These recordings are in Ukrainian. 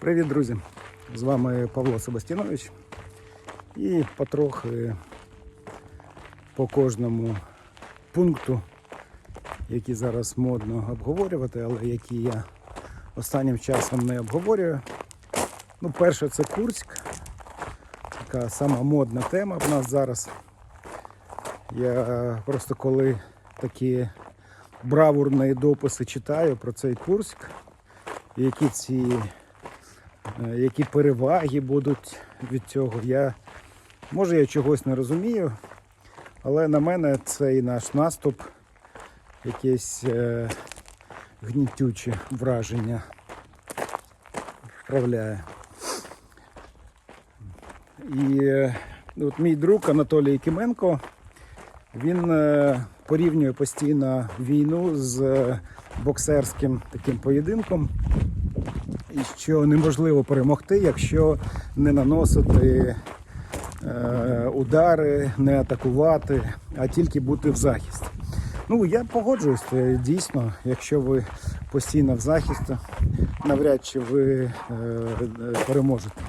Привіт, друзі! З вами Павло Себастінович. І потрохи по кожному пункту, який зараз модно обговорювати, але які я останнім часом не обговорюю. Ну, перше, це Курськ. Така сама модна тема в нас зараз. Я просто коли такі бравурні дописи читаю про цей Курськ, які ці які переваги будуть від цього. Я, може я чогось не розумію, але на мене цей наш наступ якесь е, гнітюче враження вправляє. І е, от мій друг Анатолій Кименко, він е, порівнює постійно війну з е, боксерським таким поєдинком і що неможливо перемогти, якщо не наносити е, удари, не атакувати, а тільки бути в захисті. Ну, я погоджуюсь, дійсно, якщо ви постійно в захисті, навряд чи ви е, переможете.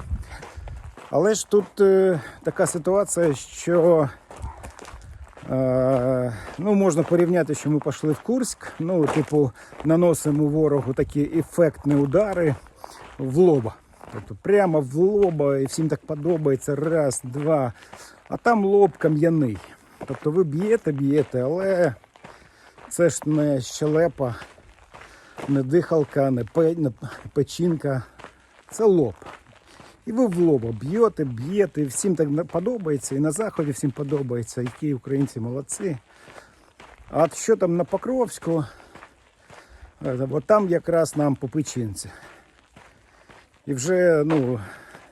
Але ж тут е, така ситуація, що ну, можна порівняти, що ми пішли в Курськ. Ну, типу, наносимо ворогу такі ефектні удари в лоба. Тобто прямо в лоба, і всім так подобається. Раз, два. А там лоб кам'яний. Тобто ви б'єте, б'єте, але це ж не щелепа, не дихалка, не печінка. Це лоб. І ви в лоба б'єте, б'єте, всім так подобається, і на заході всім подобається, які українці молодці. А що там на Покровську, е, от там якраз нам по печінці. І вже, ну,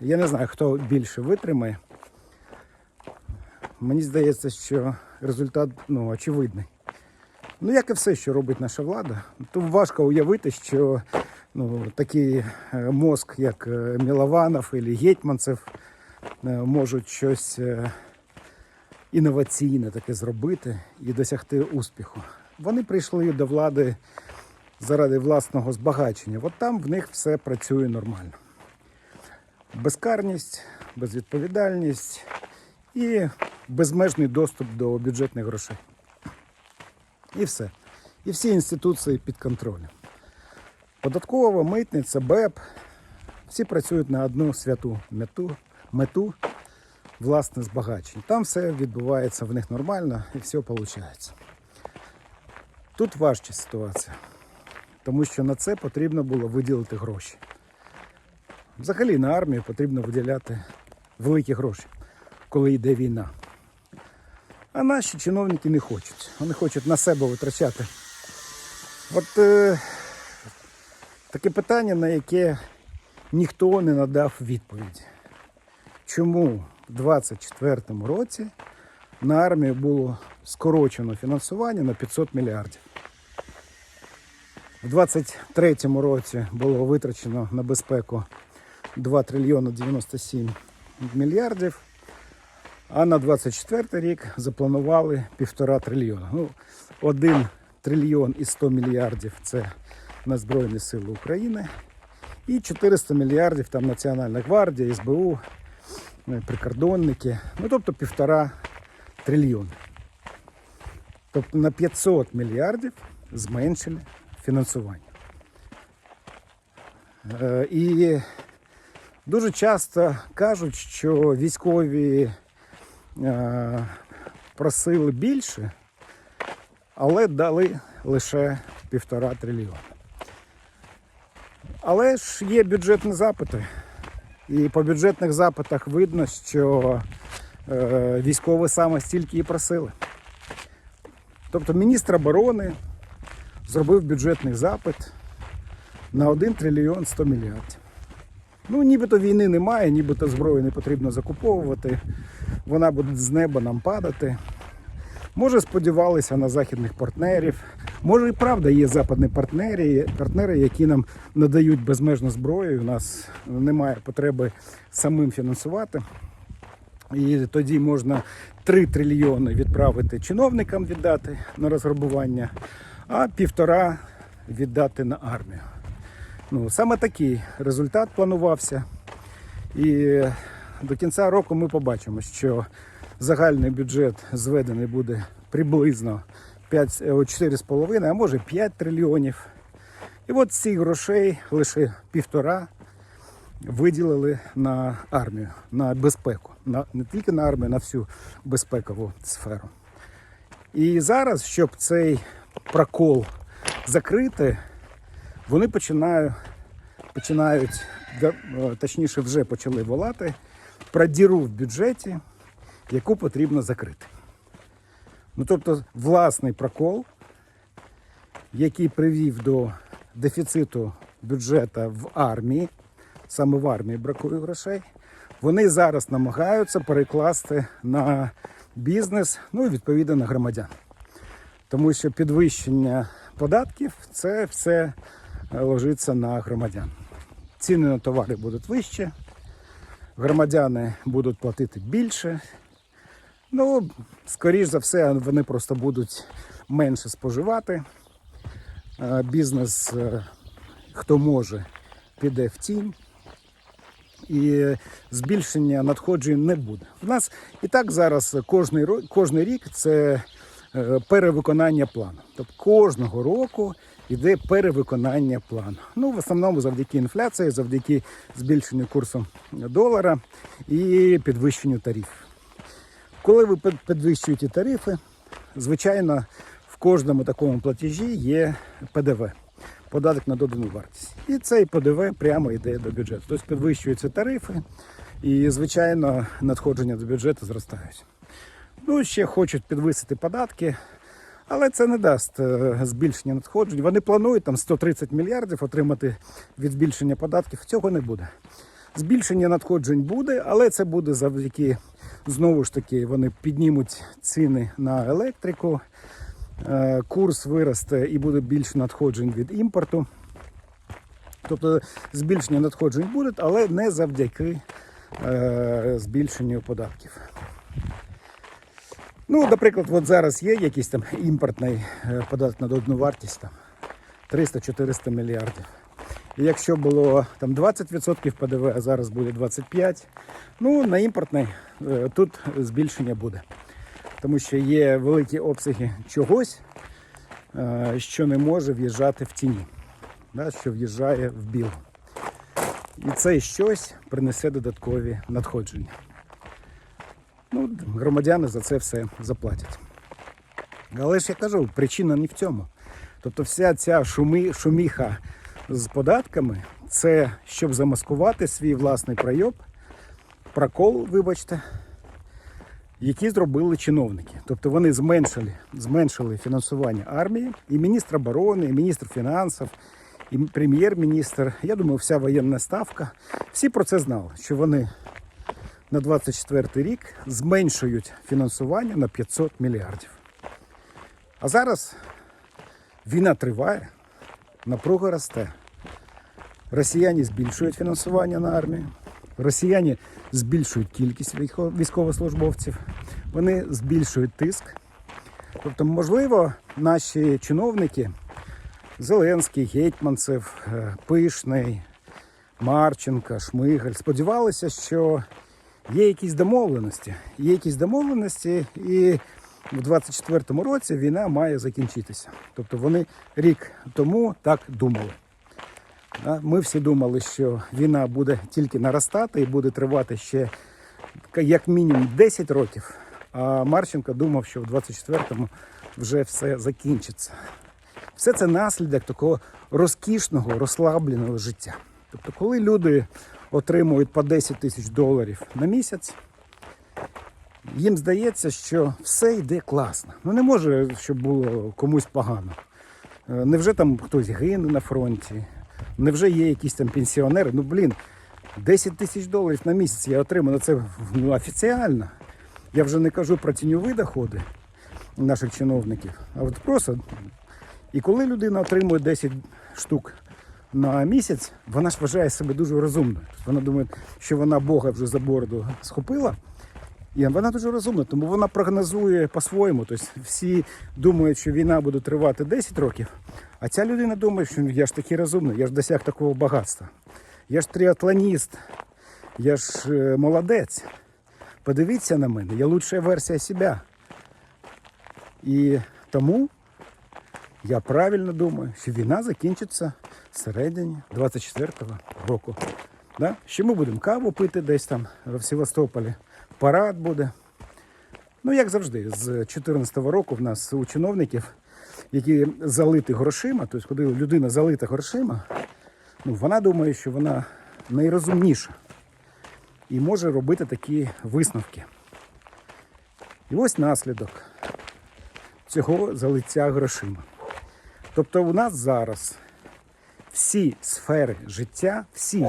я не знаю, хто більше витримає. Мені здається, що результат ну, очевидний. Ну, як і все, що робить наша влада, то важко уявити, що ну, такий е, мозк, як е, Мілованов і Гетьманцев, е, можуть щось інноваційне таке зробити і досягти успіху. Вони прийшли до влади заради власного збагачення. От там в них все працює нормально. Безкарність, безвідповідальність і безмежний доступ до бюджетних грошей. І все. І всі інституції під контролем. Податкова, митниця, БЕП. Всі працюють на одну святу мету, мету власне збагачення. Там все відбувається в них нормально і все виходить. Тут важча ситуація, тому що на це потрібно було виділити гроші. Взагалі на армію потрібно виділяти великі гроші, коли йде війна. А наші чиновники не хочуть. Вони хочуть на себе витрачати. От е, таке питання, на яке ніхто не надав відповіді. Чому в 2024 році на армію було скорочено фінансування на 500 мільярдів? У 2023 році було витрачено на безпеку 2 трильйони 97 мільярдів. А на 24 рік запланували півтора трильйона. Ну, 1 трильйон і 100 мільярдів це на Збройні Сили України. І 400 мільярдів там Національна гвардія, СБУ, е, прикордонники. Ну, тобто півтора трильйона. Тобто на 500 мільярдів зменшили фінансування. Е, І дуже часто кажуть, що військові е, просили більше, але дали лише півтора трильйона. Але ж є бюджетні запити. І по бюджетних запитах видно, що е, військові саме стільки і просили. Тобто міністр оборони зробив бюджетний запит на 1 трильйон 100 мільярдів. Ну, нібито війни немає, нібито зброю не потрібно закуповувати, вона буде з неба нам падати. Може, сподівалися на західних партнерів. Може, і правда є западні партнери, партнери, які нам надають безмежну зброю. У нас немає потреби самим фінансувати. І тоді можна 3 трильйони відправити чиновникам віддати на розграбування, а півтора віддати на армію. Ну, саме такий результат планувався. І до кінця року ми побачимо, що загальний бюджет зведений буде приблизно 5, е, 4,5, а може 5 трильйонів. І от цих грошей лише півтора виділили на армію, на безпеку. На, не тільки на армію, на всю безпекову сферу. І зараз, щоб цей прокол закрити, вони починають, починають е, точніше, вже почали волати про діру в бюджеті, яку потрібно закрити. Ну, тобто, власний прокол, який привів до дефіциту бюджету в армії, саме в армії бракує грошей, вони зараз намагаються перекласти на бізнес, ну і відповідно на громадян. Тому що підвищення податків це все е, ложиться на громадян. Ціни на товари будуть вищі, громадяни будуть платити більше. Ну, скоріш за все, вони просто будуть менше споживати. Е, Бізнес, е, хто може, піде в тінь. І збільшення надходжень не буде. У нас і так зараз кожний, рік це перевиконання плану. Тобто кожного року йде перевиконання плану. Ну, в основному завдяки інфляції, завдяки збільшенню курсу долара і підвищенню тарифів. Коли ви підвищуєте тарифи, звичайно, в кожному такому платежі є ПДВ, податок на додану вартість. І цей ПДВ прямо йде до бюджету. Тобто підвищуються тарифи, і, звичайно, надходження до бюджету зростають. Ну, ще хочуть підвисити податки, але це не дасть е, збільшення надходжень. Вони планують там 130 мільярдів отримати від збільшення податків. Цього не буде. Збільшення надходжень буде, але це буде завдяки знову ж таки вони піднімуть ціни на електрику, е, курс виросте і буде більше надходжень від імпорту. Тобто збільшення надходжень буде, але не завдяки е, збільшенню податків. Ну, наприклад, от зараз є якийсь там імпортний е, податок на додану вартість там 300-400 мільярдів. І якщо було там 20% ПДВ, а зараз буде 25%, ну на імпортний е, тут збільшення буде. Тому що є великі обсяги чогось, е, що не може в'їжджати в тіні, що в'їжджає в білу. І це щось принесе додаткові надходження. Ну, громадяни за це все заплатять. Але ж я кажу, причина не в цьому. Тобто вся ця шумі, шуміха з податками це щоб замаскувати свій власний пройоб, прокол, вибачте, які зробили чиновники. Тобто вони зменшили, зменшили фінансування армії, і міністр оборони, і міністр фінансів, і прем'єр-міністр, я думаю, вся воєнна ставка. Всі про це знали, що вони на 24 рік зменшують фінансування на 500 мільярдів. А зараз війна триває, напруга росте. Росіяни збільшують фінансування на армію, росіяни збільшують кількість військовослужбовців, вони збільшують тиск. Тобто, можливо, наші чиновники Зеленський, Гетьманцев, е, Пишний, Марченка, Шмигаль сподівалися, що є якісь домовленості. Є якісь домовленості, і в 24-му році війна має закінчитися. Тобто вони рік тому так думали. Ми всі думали, що війна буде тільки наростати і буде тривати ще як мінімум 10 років. А Марченко думав, що в 24-му вже все закінчиться. Все це наслідок такого розкішного, розслабленого життя. Тобто, коли люди отримують по 10 тисяч доларів на місяць, їм здається, що все йде класно. Ну не може, щоб було комусь погано. Е, Невже там хтось гине на фронті? Невже є якісь там пенсіонери? Ну блін, 10 тисяч доларів на місяць я отримую. Ну, Це ну, офіціально. Я вже не кажу про тіньові доходи наших чиновників, а от просто. І коли людина отримує 10 штук на місяць, вона ж вважає себе дуже розумною. Тобто Вона думає, що вона Бога вже за бороду схопила І вона дуже розумна, тому вона прогнозує по-своєму. Тобто всі думають, що війна буде тривати 10 років, а ця людина думає, що «Ну, я ж такий розумний, я ж досяг такого багатства. Я ж тріатлоніст, я ж е, молодець. Подивіться на мене, я лучша версія себе. І тому я правильно думаю, що війна закінчиться всередині 24-го року. Да? Ще ми будемо каву пити десь там в Севастополі. Парад буде. Ну, як завжди, з 2014 року в нас у чиновників, які залиті грошима, тобто, коли людина залита грошима, ну, вона думає, що вона найрозумніша і може робити такі висновки. І ось наслідок цього залиття грошима. Тобто у нас зараз всі сфери життя, всі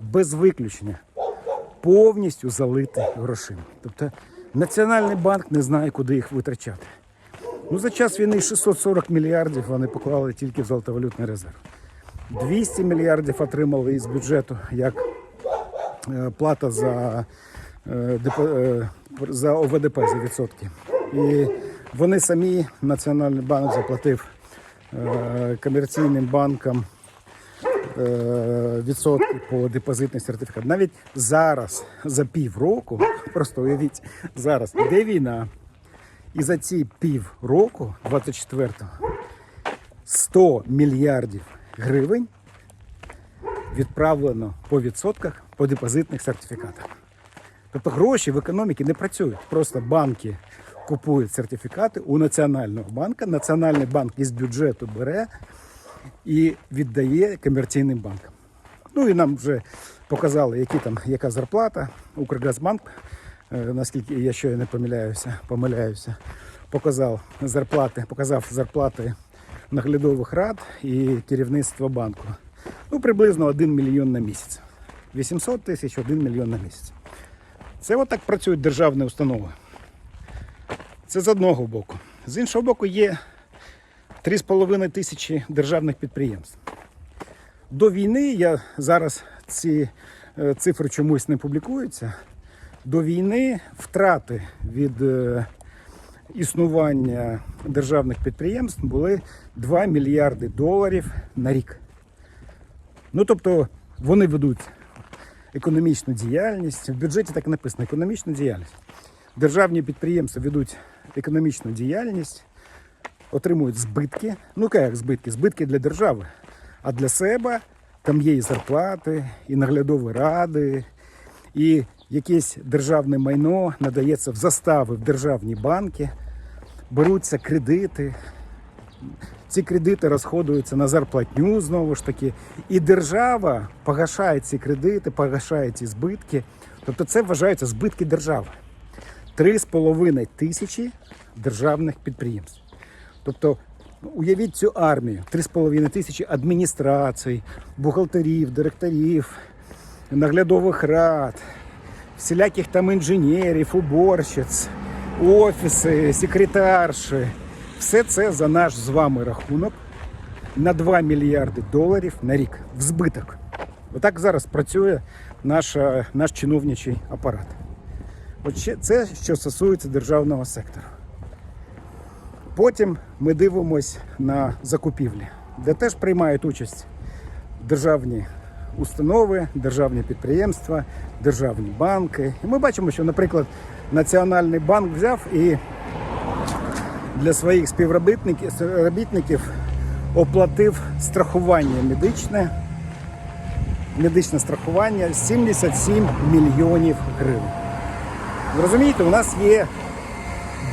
без виключення, повністю залиті грошима. Тобто Національний банк не знає, куди їх витрачати. Ну, за час війни 640 мільярдів вони поклали тільки в золотовалютний резерв. 200 мільярдів отримали із бюджету як е, плата за, е, е, за ОВДП за відсотки. І вони самі, Національний банк заплатив комерційним банкам е, відсотки по депозитних сертифікатах. Навіть зараз, за півроку, просто уявіть, зараз йде війна, і за ці півроку, 24-го, 100 мільярдів гривень відправлено по відсотках по депозитних сертифікатах. Тобто гроші в економіці не працюють. Просто банки купують сертифікати у Національного банку. Національний банк із бюджету бере і віддає комерційним банкам. Ну і нам вже показали, які там, яка зарплата. Укргазбанк, е, наскільки я ще не помиляюся, помиляюся, показав зарплати, показав зарплати наглядових рад і керівництва банку. Ну, приблизно 1 мільйон на місяць. 800 тисяч, 1 мільйон на місяць. Це отак працюють державні установи. Це з одного боку. З іншого боку, є 3,5 тисячі державних підприємств. До війни я зараз ці е, цифри чомусь не публікуються. До війни втрати від е, існування державних підприємств були 2 мільярди доларів на рік. Ну тобто вони ведуть економічну діяльність. В бюджеті так і написано економічну діяльність. Державні підприємства ведуть економічну діяльність, отримують збитки. Ну як збитки? Збитки для держави. А для себе там є і зарплати, і наглядові ради, і якесь державне майно надається в застави в державні банки, беруться кредити. Ці кредити розходуються на зарплатню знову ж таки. І держава погашає ці кредити, погашає ці збитки. Тобто це вважаються збитки держави. 3,5 тисячі державних підприємств. Тобто, ну, уявіть цю армію: 3,5 тисячі адміністрацій, бухгалтерів, директорів, наглядових рад, всіляких там інженерів, уборщиць, офіси, секретарші. Все це за наш з вами рахунок на 2 мільярди доларів на рік в збиток. Отак зараз працює наша, наш чиновничий апарат. Це, що стосується державного сектору. Потім ми дивимось на закупівлі, де теж приймають участь державні установи, державні підприємства, державні банки. І ми бачимо, що, наприклад, Національний банк взяв і для своїх співробітників оплатив страхування медичне, медичне страхування 77 мільйонів гривень. Ви розумієте, у нас є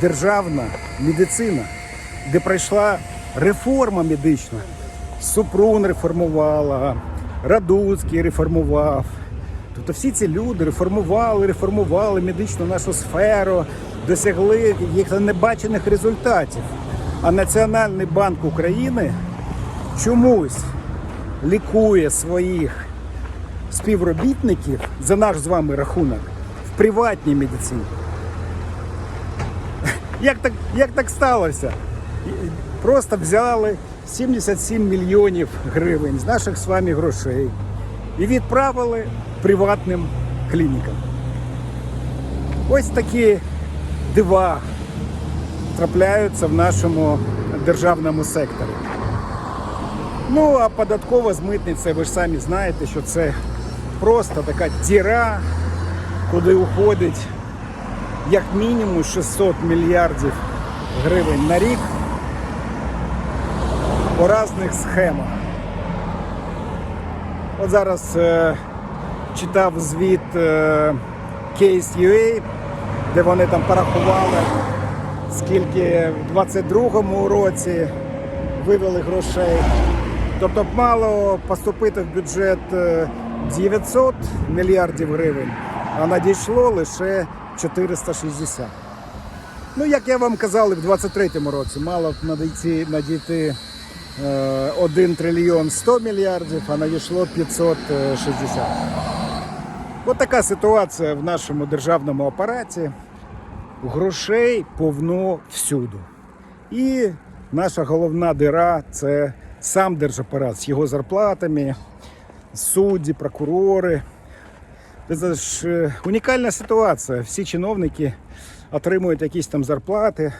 державна медицина, де пройшла реформа медична. Супрун реформувала, Радуцький реформував. Тобто всі ці люди реформували, реформували медичну нашу сферу, досягли якихось небачених результатів. А Національний банк України чомусь лікує своїх співробітників за наш з вами рахунок приватній медицині. Як так, як так сталося? Просто взяли 77 мільйонів гривень з наших з вами грошей і відправили приватним клінікам. Ось такі дива трапляються в нашому державному секторі. Ну, а податкова з митницею, ви ж самі знаєте, що це просто така діра, куди уходить як мінімум 600 мільярдів гривень на рік по різних схемах. От зараз е, читав звіт е, Case.ua, де вони там порахували, скільки в 22-му році вивели грошей. Тобто мало поступити в бюджет е, 900 мільярдів гривень, а надійшло лише 460. Ну, як я вам казав, в 23-му році мало б надійти, надійти е, 1 трильйон 100 мільярдів, а надійшло 560. От така ситуація в нашому державному апараті. Грошей повно всюду. І наша головна дира це сам держапарат з його зарплатами, судді, прокурори. Це ж унікальна ситуація. Всі чиновники отримують якісь там зарплати,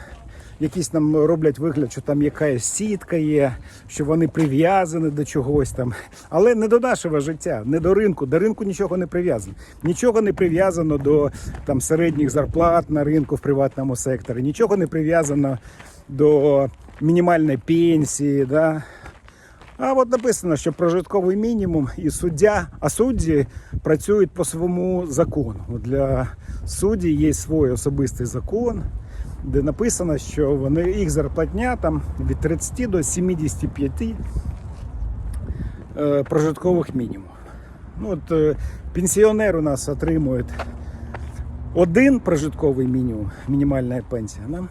якісь там роблять вигляд, що там якась сітка є, що вони прив'язані до чогось там. Але не до нашого життя, не до ринку. До ринку нічого не прив'язано. Нічого не прив'язано до там, середніх зарплат на ринку в приватному секторі, нічого не прив'язано до мінімальної пенсії. Да? А от написано, що прожитковий мінімум і суддя, а судді працюють по своєму закону. Для судді є свій особистий закон, де написано, що вони їх зарплатня там від 30 до 75 е, прожиткових мінімумів. Ну, от, е, пенсіонер у нас отримує один прожитковий мінімум, мінімальна пенсія, да?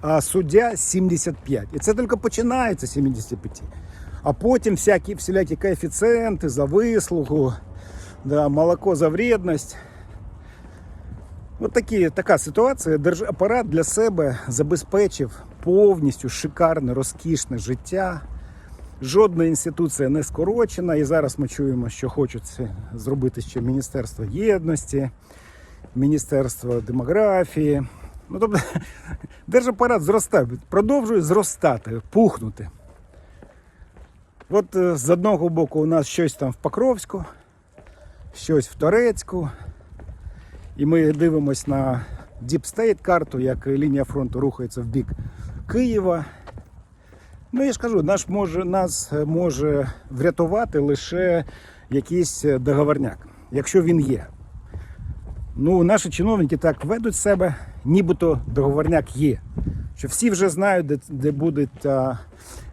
а суддя 75. І це тільки починається з 75. А потім всякі, всілякі коефіцієнти за вислугу, да, молоко за вредність. От такі, така ситуація. Держапарат для себе забезпечив повністю шикарне, розкішне життя. Жодна інституція не скорочена. І зараз ми чуємо, що хочуть зробити ще Міністерство єдності, Міністерство демографії. Ну, тобто, держапарат зростає, продовжує зростати, пухнути. От е, з одного боку у нас щось там в Покровську, щось в Торецьку. І ми дивимось на State карту, як лінія фронту рухається в бік Києва. Ну я ж кажу, наш може, нас може врятувати лише якийсь договорняк, якщо він є. Ну, наші чиновники так ведуть себе, нібито договорняк є. Що всі вже знають, де, де буде та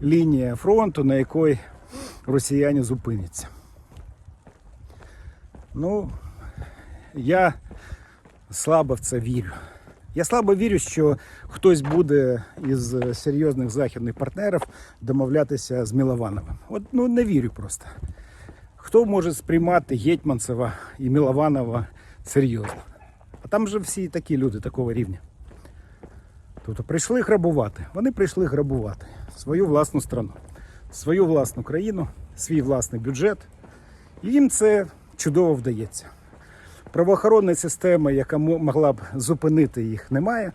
лінія фронту, на якій росіяни зупиняться. Ну, я слабо в це вірю. Я слабо вірю, що хтось буде із серйозних західних партнерів домовлятися з Міловановим. От ну не вірю просто. Хто може сприймати Гетьманцева і Мілованова серйозно? А там же всі такі люди такого рівня. Тобто прийшли грабувати. Вони прийшли грабувати свою власну страну, свою власну країну, свій власний бюджет. І їм це чудово вдається. Правоохоронної системи, яка могла б зупинити їх, немає.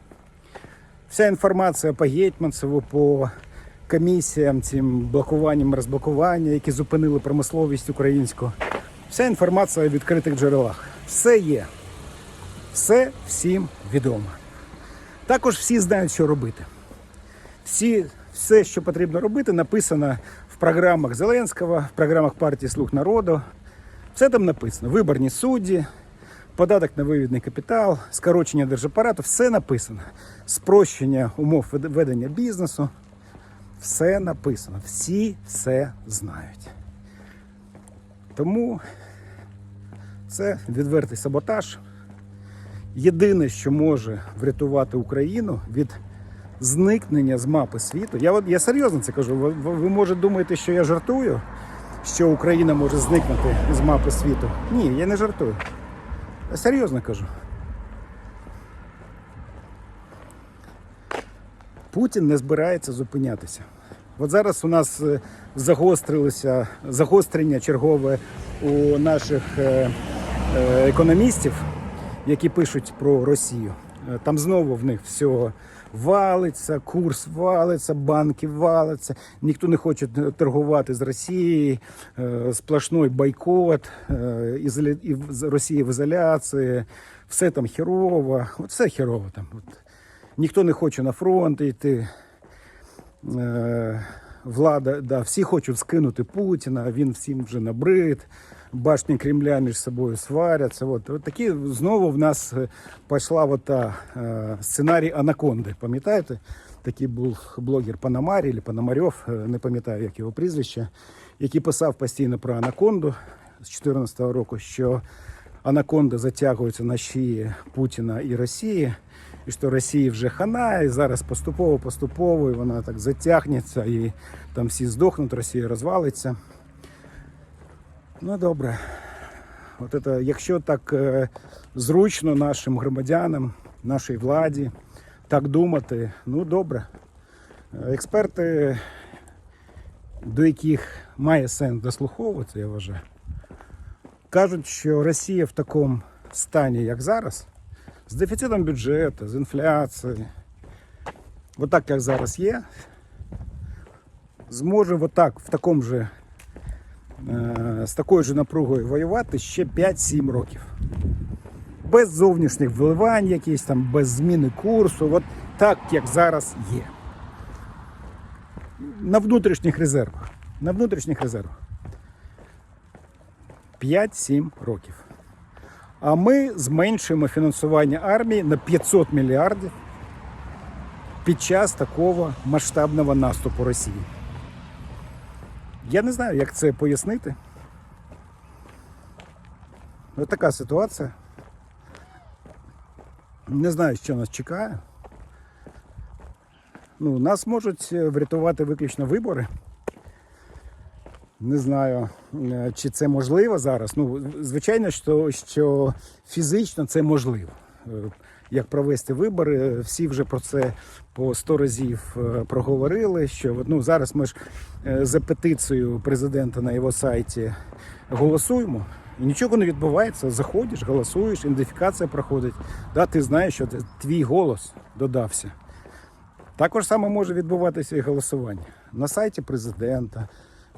Вся інформація по Гетьманцеву, по комісіям, цим блокуванням, розблокування, які зупинили промисловість українську. Вся інформація в відкритих джерелах. Все є. Все всім відомо. Також всі знають, що робити. Всі, все, що потрібно робити, написано в програмах Зеленського, в програмах партії Слуг народу. Все там написано. Виборні судді, податок на вивідний капітал, скорочення держапарату, все написано. Спрощення умов ведення бізнесу. Все написано. Всі все знають. Тому це відвертий саботаж. Єдине, що може врятувати Україну від зникнення з мапи світу. Я, я серйозно це кажу. Ви, ви, ви може думаєте, що я жартую, що Україна може зникнути з мапи світу. Ні, я не жартую. Я серйозно кажу. Путін не збирається зупинятися. От зараз у нас е, загострилося загострення чергове у наших е, е, економістів, які пишуть про Росію. Е, Там знову в них все валиться, курс валиться, банки валиться, ніхто не хоче торгувати з Росією, е, сплошной бойкот, е, і Росія в ізоляції, все там херово, все херово там. Ніхто не хоче на фронт йти. Влада, да, всі хочуть скинути Путіна, він всім вже набрид. Башні Кремля між собою сваряться. От, от такі знову в нас е, пішла от та, е, сценарій Анаконди. Пам'ятаєте? Такий був блогер Панамарі чи Панамарьов, е, не пам'ятаю, як його прізвище, який писав постійно про Анаконду з 2014 року, що Анаконда затягується на шиї Путіна і Росії, і що Росії вже хана, і зараз поступово, поступово, і вона так затягнеться, і там всі здохнуть, Росія розвалиться. Ну добре. От це, якщо так е, зручно нашим громадянам, нашій владі так думати, ну добре. Е, Експерти, до яких має сенс дослуховуватися, я вважаю, кажуть, що Росія в такому стані, як зараз, з дефіцитом бюджету, з інфляцією, отак, як зараз є, зможе отак, в такому же, з такою ж напругою воювати ще 5-7 років. Без зовнішніх вливань, якісь там, без зміни курсу, от так, як зараз є. На внутрішніх резервах. На внутрішніх резервах. 5-7 років. А ми зменшуємо фінансування армії на 500 мільярдів під час такого масштабного наступу Росії. Я не знаю, як це пояснити. Ось така ситуація. Не знаю, що нас чекає. Ну, нас можуть е, врятувати виключно вибори. Не знаю, е, чи це можливо зараз. Ну, звичайно, що, що фізично це можливо. Як провести вибори, всі вже про це по 100 разів е, проговорили. Що ну, зараз ми ж е, за петицією президента на його сайті голосуємо. І нічого не відбувається. Заходиш, голосуєш, ідентифікація проходить. Да, ти знаєш, що твій голос додався. Також саме може відбуватися і голосування на сайті президента,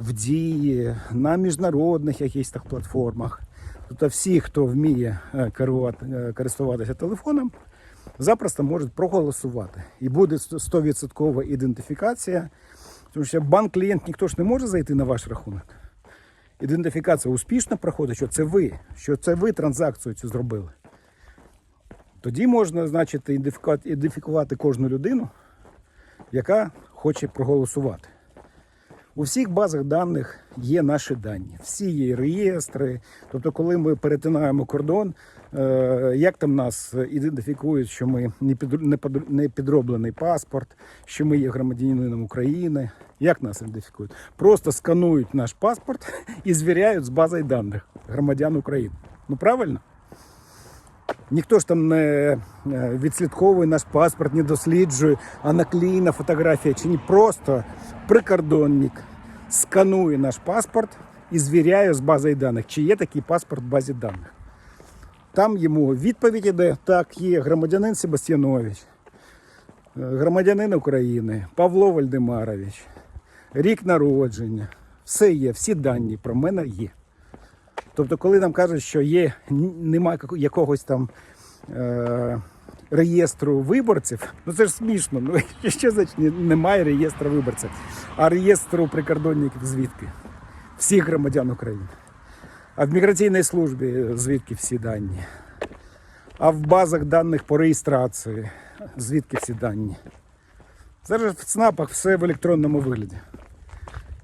в дії, на міжнародних якихось так платформах. Тобто всі, хто вміє е, е, користуватися телефоном, запросто можуть проголосувати. І буде 100% ідентифікація, тому що банк-клієнт ніхто ж не може зайти на ваш рахунок. Ідентифікація успішно проходить, що це ви, що це ви транзакцію цю зробили. Тоді можна, значить, ідентифікувати кожну людину, яка хоче проголосувати. У всіх базах даних є наші дані, всі є реєстри. Тобто, коли ми перетинаємо кордон, е, як там нас ідентифікують, що ми не підроблений паспорт, що ми є громадянином України. Як нас ідентифікують? Просто сканують наш паспорт і звіряють з базою даних громадян України. Ну правильно? Ніхто ж там не е, відслідковує наш паспорт, не досліджує, а наклеєна фотографія чи ні. Просто прикордонник сканує наш паспорт і звіряє з базою даних, чи є такий паспорт в базі даних. Там йому відповідь іде, так, є громадянин Себастьянович, е, громадянин України, Павло Вальдемарович, рік народження. Все є, всі дані про мене є. Тобто, коли нам кажуть, що є, немає якогось там е, реєстру виборців, ну це ж смішно. Ну що значить немає реєстру виборців, а реєстру прикордонників звідки? Всіх громадян України. А в міграційній службі звідки всі дані? А в базах даних по реєстрації звідки всі дані? Зараз в ЦНАПах все в електронному вигляді.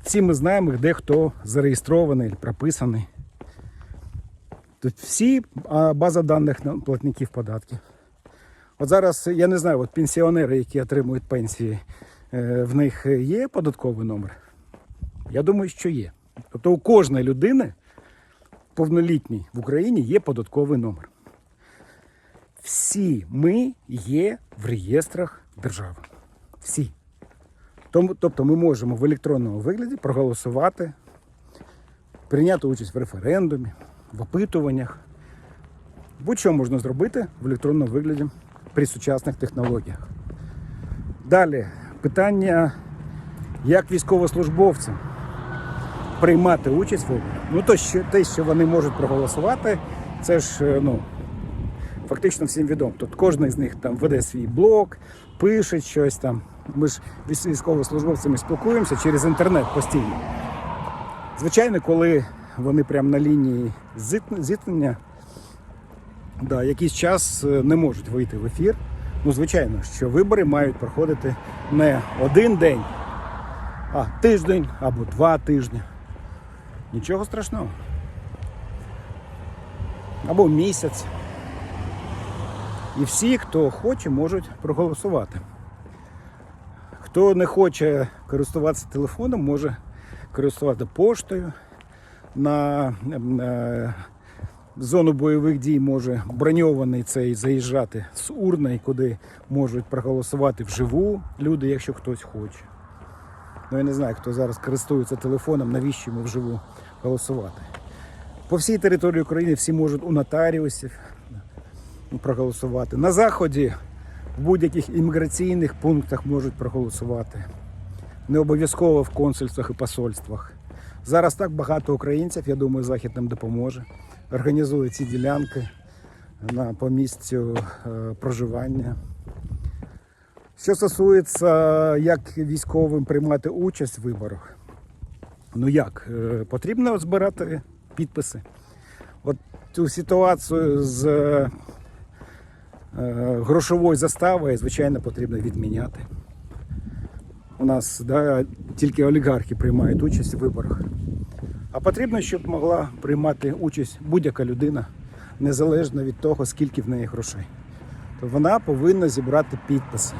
Всі ми знаємо, де хто зареєстрований, прописаний. Тут всі база даних платників податків. От зараз я не знаю, от пенсіонери, які отримують пенсії, е, в них є податковий номер? Я думаю, що є. Тобто у кожної людини повнолітній в Україні є податковий номер. Всі ми є в реєстрах держави. Всі. Тобто ми можемо в електронному вигляді проголосувати, прийняти участь в референдумі, в опитуваннях. Будь-що можна зробити в електронному вигляді при сучасних технологіях. Далі питання, як військовослужбовцям приймати участь в виборах. Ну, то, що, те, що вони можуть проголосувати, це ж е, ну, фактично всім відомо. Тут кожен з них там веде свій блог, пише щось там. Ми ж військовослужбовцями спілкуємося через інтернет постійно. Звичайно, коли вони прямо на лінії зіткнення, да, якийсь час е, не можуть вийти в ефір. Ну, звичайно, що вибори мають проходити не один день, а тиждень або два тижні. Нічого страшного. Або місяць. І всі, хто хоче, можуть проголосувати. Хто не хоче користуватися телефоном, може користуватися поштою. На е, зону бойових дій може броньований цей заїжджати з урни, куди можуть проголосувати вживу люди, якщо хтось хоче. Ну я не знаю, хто зараз користується телефоном, навіщо йому вживу голосувати. По всій території України всі можуть у нотаріусів проголосувати. На заході в будь-яких імміграційних пунктах можуть проголосувати. Не обов'язково в консульствах і посольствах. Зараз так багато українців, я думаю, Захід нам допоможе. Організує ці ділянки на, по місцю е, проживання. Що стосується, як військовим приймати участь в виборах, ну як, Е, потрібно збирати підписи. От цю ситуацію з е, грошовою заставою, звичайно, потрібно відміняти. У нас да, тільки олігархи приймають участь у виборах. А потрібно, щоб могла приймати участь будь-яка людина, незалежно від того, скільки в неї грошей. То вона повинна зібрати підписи.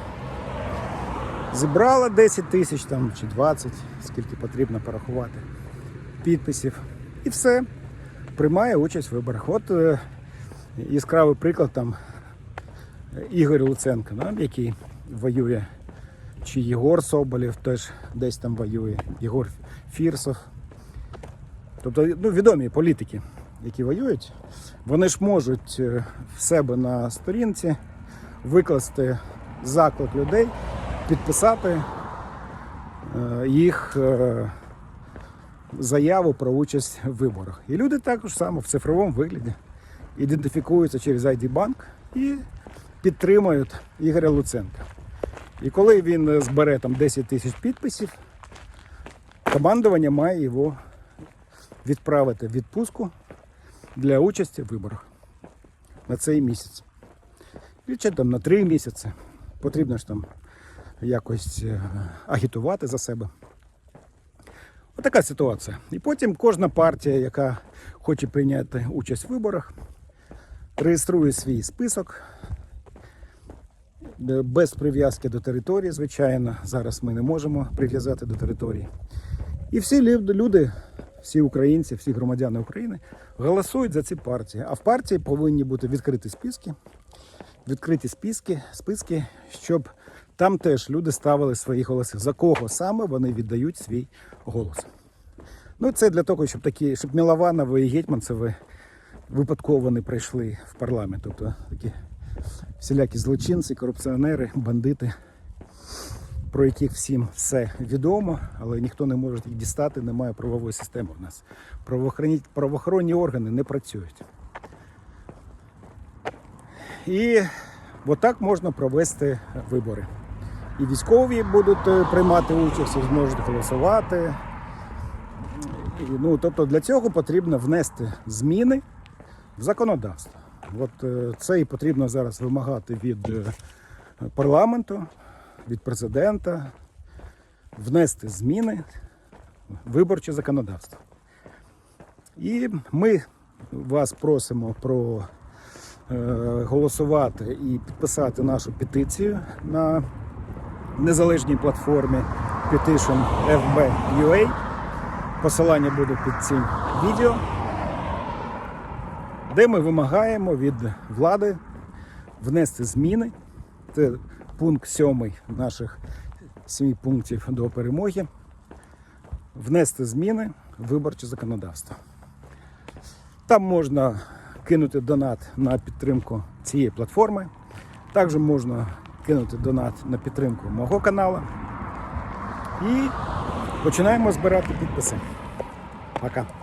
Зібрала 10 тисяч там, чи 20, скільки потрібно порахувати підписів. І все. Приймає участь в виборах. От е, яскравий приклад там Ігор Луценко, да, який воює, чи Єгор Соболєв теж десь там воює, Єгор Фірсов. Тобто ну, відомі політики, які воюють, вони ж можуть е, в себе на сторінці викласти заклик людей, підписати е, їх е, заяву про участь в виборах. І люди також само в цифровому вигляді ідентифікуються через ID-банк і підтримують Ігоря Луценка. І коли він е, збере там 10 тисяч підписів, командування має його відправити в відпустку для участі в виборах на цей місяць. І чи там на три місяці. Потрібно ж там якось е, агітувати за себе. Отака ситуація. І потім кожна партія, яка хоче прийняти участь в виборах, реєструє свій список без прив'язки до території, звичайно. Зараз ми не можемо прив'язати до території. І всі люди, всі українці, всі громадяни України голосують за ці партії. А в партії повинні бути відкриті списки, відкриті списки, списки, щоб там теж люди ставили свої голоси. За кого саме вони віддають свій голос. Ну, це для того, щоб такі, щоб Мілованови і Гетьманцеви випадково не прийшли в парламент. Тобто такі всілякі злочинці, корупціонери, бандити, про яких всім все відомо, але ніхто не може їх дістати, немає правової системи в нас. Правоохоронні, правоохоронні органи не працюють. І отак можна провести вибори. І військові будуть е, приймати участь, і зможуть голосувати. І, ну, тобто для цього потрібно внести зміни в законодавство. От е, це і потрібно зараз вимагати від е, парламенту, від президента, внести зміни в виборче законодавство. І ми вас просимо про е, голосувати і підписати нашу петицію на незалежній платформі Petition FB.ua. Посилання буде під цим відео, де ми вимагаємо від влади внести зміни. Це пункт сьомий наших семи пунктів до перемоги. Внести зміни в виборче законодавство. Там можна, кинути донат на підтримку цієї платформи. Також можна кинути донат на підтримку мого каналу. І починаємо збирати підписи. Пока.